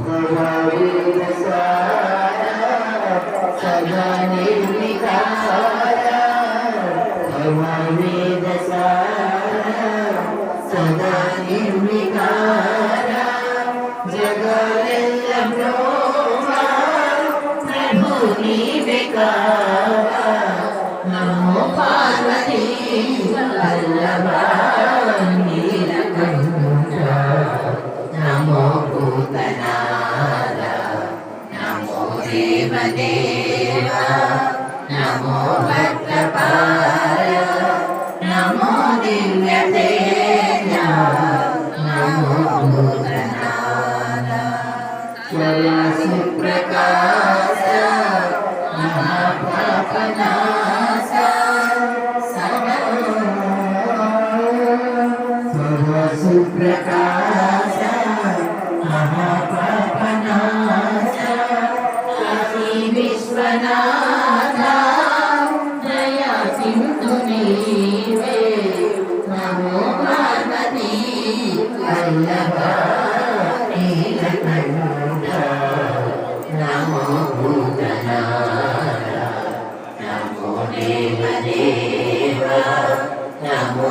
భగవీర సదా నిర్వికార భగవేద దేవదేవ నమో భక్తపాల నమో దివ్యతేజ నమో భూతనాద విశ్వనాథ దయా సింధు నీవే నమో పార్వతీ వల్లభ నీలకంఠ నమో భూతనాథ నమో దేవదేవ నమో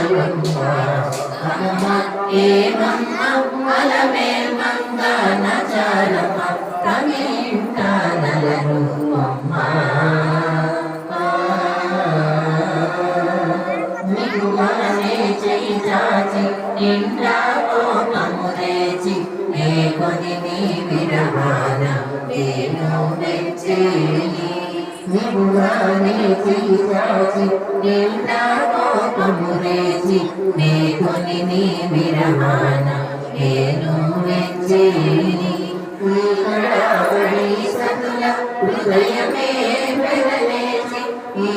కోరిక చమరించి కోపమే ప్రచరించి అమ్మ ఏమమ్మ చేయి చాచి నిండా కోపము రేచి నీ నేను నిగుమనే చేయి నిండా కోపము రేచి మేకొని నీ విరహాన నేను సతుల హృదయమే ఈ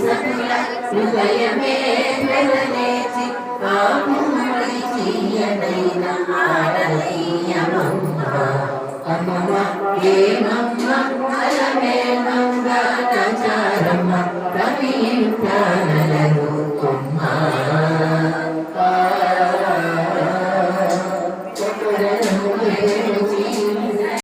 సతుల హృదయమే చీయనైన ఏమమ్మ